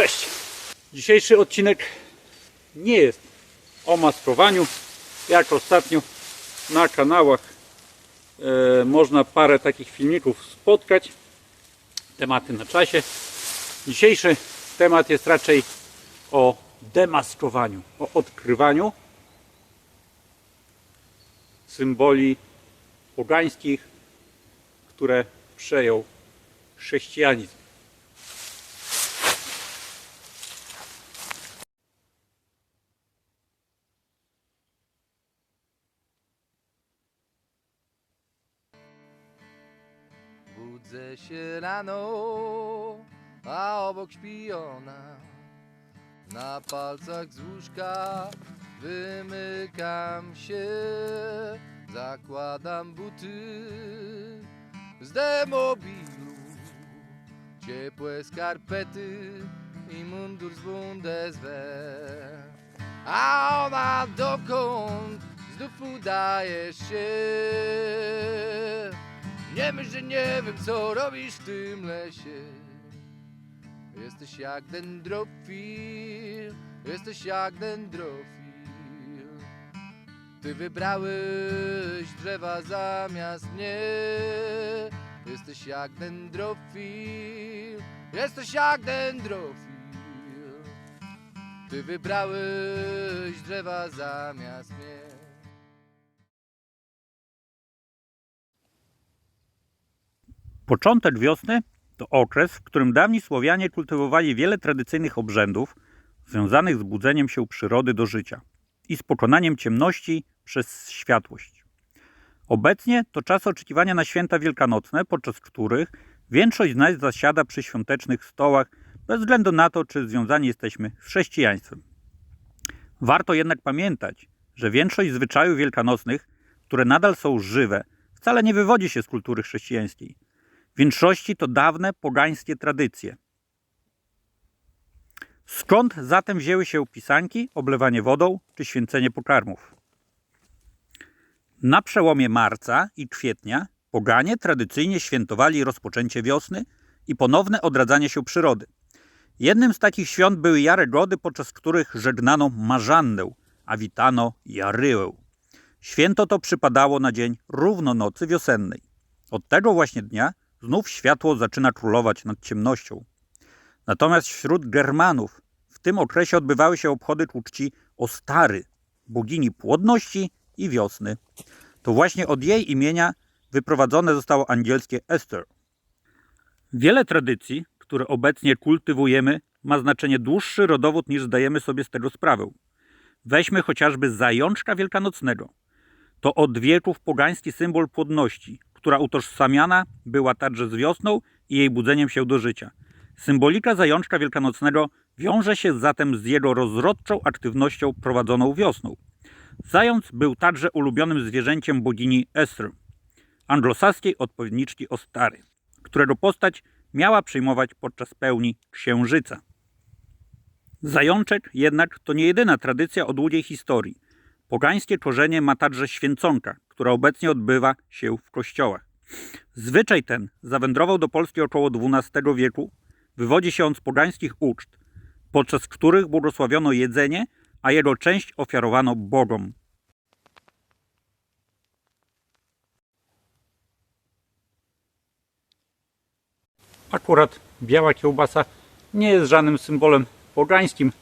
Cześć! Dzisiejszy odcinek nie jest o maskowaniu. Jak ostatnio na kanałach e, można parę takich filmików spotkać. Tematy na czasie. Dzisiejszy temat jest raczej o demaskowaniu, o odkrywaniu symboli pogańskich, które przejął chrześcijanizm. Budzę się rano, a obok śpi ona. Na palcach z łóżka wymykam się, zakładam buty z demobilu, ciepłe skarpety i mundur z Bundeswehr. A ona dokąd znów udajesz się? Nie myśl, że nie wiem co robisz w tym lesie. Jesteś jak dendrofil Jesteś jak dendrofil. Ty wybrałeś drzewa zamiast mnie. Jesteś jak dendrofil Jesteś jak dendrofil. Ty wybrałeś drzewa zamiast mnie Początek wiosny to okres, w którym dawni Słowianie kultywowali wiele tradycyjnych obrzędów związanych z budzeniem się przyrody do życia i z pokonaniem ciemności przez światłość. Obecnie to czas oczekiwania na święta wielkanocne, podczas których większość z nas zasiada przy świątecznych stołach, bez względu na to, czy związani jesteśmy z chrześcijaństwem. Warto jednak pamiętać, że większość zwyczajów wielkanocnych, które nadal są żywe, wcale nie wywodzi się z kultury chrześcijańskiej. Większości to dawne pogańskie tradycje. Skąd zatem wzięły się pisanki, oblewanie wodą czy święcenie pokarmów? Na przełomie marca i kwietnia poganie tradycyjnie świętowali rozpoczęcie wiosny i ponowne odradzanie się przyrody. Jednym z takich świąt były jare gody, podczas których żegnano Marzannę, a witano Jaryłę. Święto to przypadało na dzień równonocy wiosennej. Od tego właśnie dnia znów światło zaczyna królować nad ciemnością. Natomiast wśród Germanów w tym okresie odbywały się obchody ku czci Ostary, bogini płodności i wiosny. To właśnie od jej imienia wyprowadzone zostało angielskie Esther. Wiele tradycji, które obecnie kultywujemy, ma znaczenie dłuższy rodowód niż zdajemy sobie z tego sprawę. Weźmy chociażby zajączka wielkanocnego. To od wieków pogański symbol płodności, która utożsamiana była także z wiosną i jej budzeniem się do życia. Symbolika zajączka wielkanocnego wiąże się zatem z jego rozrodczą aktywnością prowadzoną wiosną. Zając był także ulubionym zwierzęciem bogini Esther, anglosaskiej odpowiedniczki Ostary, którego postać miała przyjmować podczas pełni księżyca. Zajączek jednak to nie jedyna tradycja o długiej historii. Pogańskie korzenie ma także święconka, która obecnie odbywa się w kościołach. Zwyczaj ten zawędrował do Polski około XII wieku. Wywodzi się on z pogańskich uczt, podczas których błogosławiono jedzenie, a jego część ofiarowano bogom. Akurat biała kiełbasa nie jest żadnym symbolem pogańskim.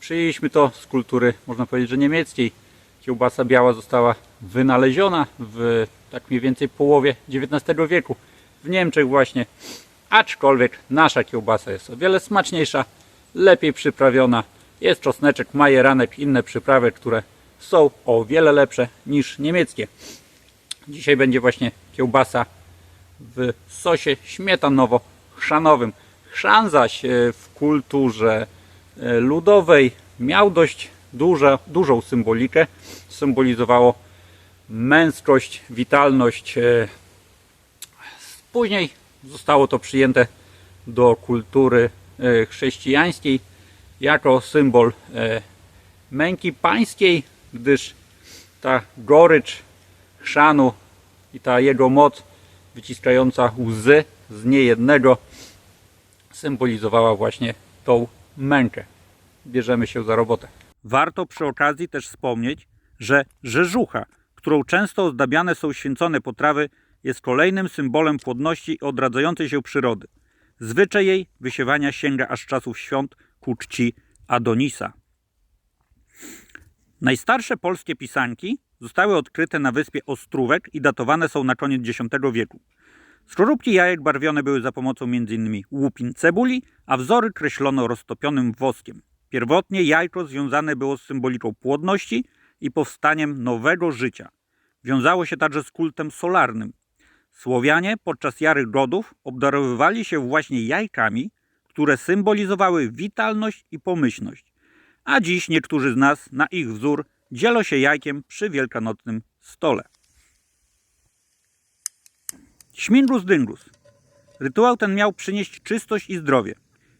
Przyjęliśmy to z kultury, można powiedzieć, że niemieckiej. Kiełbasa biała została wynaleziona w tak mniej więcej połowie XIX wieku w Niemczech właśnie. Aczkolwiek nasza kiełbasa jest o wiele smaczniejsza, lepiej przyprawiona. Jest czosneczek, majeranek, inne przyprawy, które są o wiele lepsze niż niemieckie. Dzisiaj będzie właśnie kiełbasa w sosie śmietanowo-chrzanowym. Chrzan zaś e, w kulturze e, ludowej miał dość duże, dużą symbolikę. Symbolizowało męskość, witalność. e, Później zostało to przyjęte do kultury e, chrześcijańskiej jako symbol e, męki pańskiej, gdyż ta gorycz chrzanu i ta jego moc wyciskająca łzy z niejednego symbolizowała właśnie tą mękę. Bierzemy się za robotę. Warto przy okazji też wspomnieć, że rzeżucha, którą często ozdabiane są święcone potrawy, jest kolejnym symbolem płodności i odradzającej się przyrody. Zwyczaj jej wysiewania sięga aż czasów świąt ku czci Adonisa. Najstarsze polskie pisanki zostały odkryte na wyspie Ostrówek i datowane są na koniec X wieku. Skorupki jajek barwione były za pomocą m.in. łupin cebuli, a wzory kreślono roztopionym woskiem. Pierwotnie jajko związane było z symboliką płodności i powstaniem nowego życia. Wiązało się także z kultem solarnym. Słowianie podczas Jary Godów obdarowywali się właśnie jajkami, które symbolizowały witalność i pomyślność. A dziś niektórzy z nas na ich wzór dzielą się jajkiem przy wielkanocnym stole. Śmigus dyngus. Rytuał ten miał przynieść czystość i zdrowie.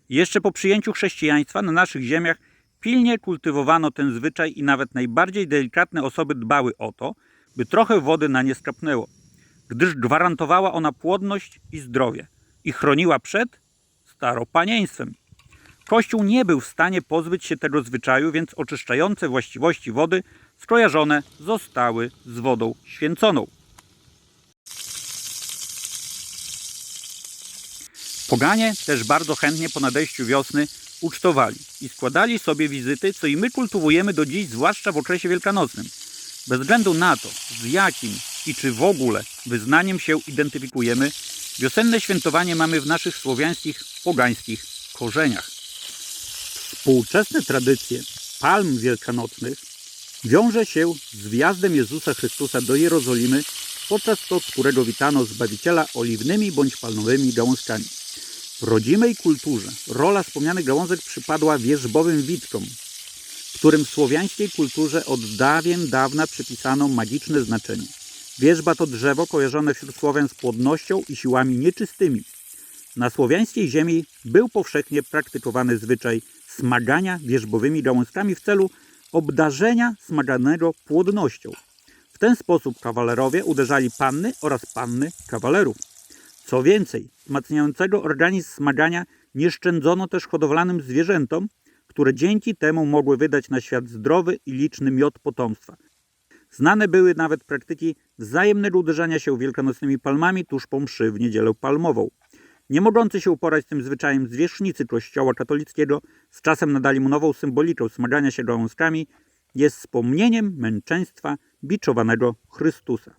Jeszcze po przyjęciu chrześcijaństwa na naszych ziemiach pilnie kultywowano ten zwyczaj i nawet najbardziej delikatne osoby dbały o to, by trochę wody na nie skapnęło, gdyż gwarantowała ona płodność i zdrowie i chroniła przed staropanieństwem. Kościół nie był w stanie pozbyć się tego zwyczaju, więc oczyszczające właściwości wody skojarzone zostały z wodą święconą. Poganie też bardzo chętnie po nadejściu wiosny ucztowali i składali sobie wizyty, co i my kultywujemy do dziś, zwłaszcza w okresie wielkanocnym. Bez względu na to, z jakim i czy w ogóle wyznaniem się identyfikujemy, wiosenne świętowanie mamy w naszych słowiańskich, pogańskich korzeniach. Współczesne tradycje palm wielkanocnych wiąże się z wjazdem Jezusa Chrystusa do Jerozolimy, podczas to którego witano Zbawiciela oliwnymi bądź palmowymi gałązkami. W rodzimej kulturze rola wspomnianych gałązek przypadła wierzbowym witkom, którym w słowiańskiej kulturze od dawien dawna przypisano magiczne znaczenie. Wierzba to drzewo kojarzone wśród Słowian z płodnością i siłami nieczystymi. Na słowiańskiej ziemi był powszechnie praktykowany zwyczaj smagania wierzbowymi gałązkami w celu obdarzenia smaganego płodnością. W ten sposób kawalerowie uderzali panny oraz panny kawalerów. Co więcej, wzmacniającego organizm smagania nie szczędzono też hodowlanym zwierzętom, które dzięki temu mogły wydać na świat zdrowy i liczny miod potomstwa. Znane były nawet praktyki wzajemnego uderzania się wielkanocnymi palmami tuż po mszy w niedzielę palmową. Nie mogący się uporać z tym zwyczajem zwierzchnicy kościoła katolickiego z czasem nadali mu nową symbolikę smagania się gałązkami, jest wspomnieniem męczeństwa biczowanego Chrystusa.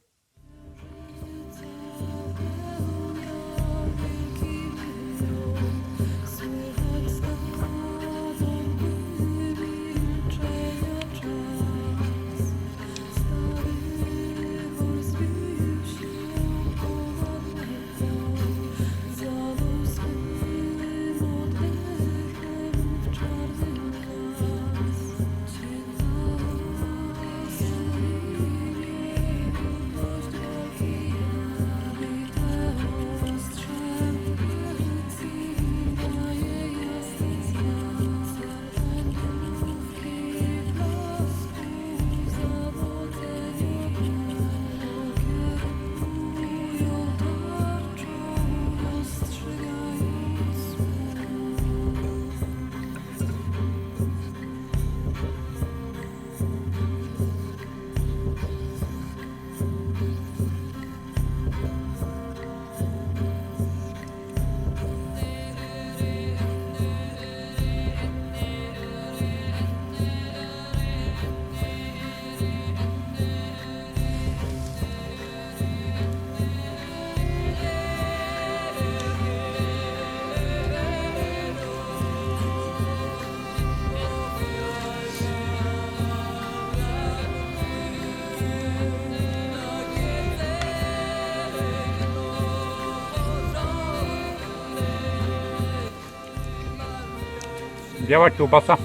Biała kiełbasa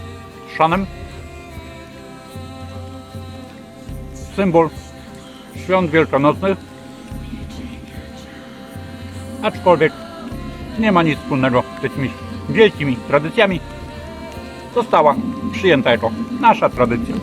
z szanem. Symbol świąt wielkanocnych. Aczkolwiek nie ma nic wspólnego z tymi wielkimi tradycjami. Została przyjęta jako nasza tradycja.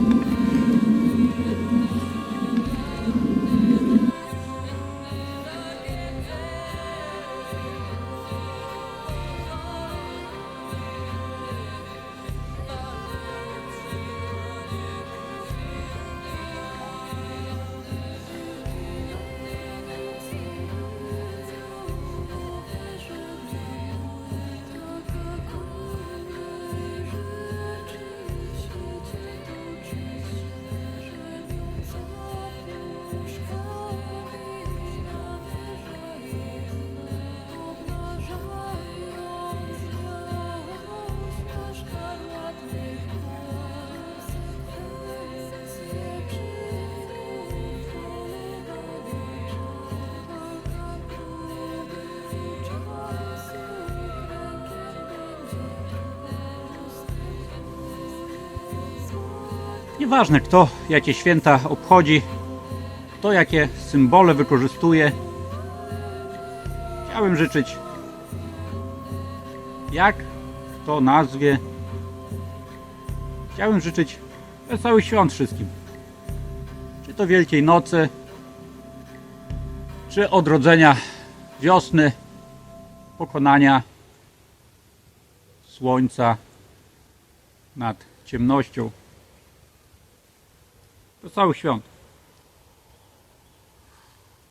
Nieważne kto jakie święta obchodzi, kto jakie symbole wykorzystuje. Chciałem życzyć, jak to nazwie, chciałem życzyć wesołych świąt wszystkim. Czy to Wielkiej Nocy, czy odrodzenia wiosny, pokonania słońca nad ciemnością. Wesołych świąt.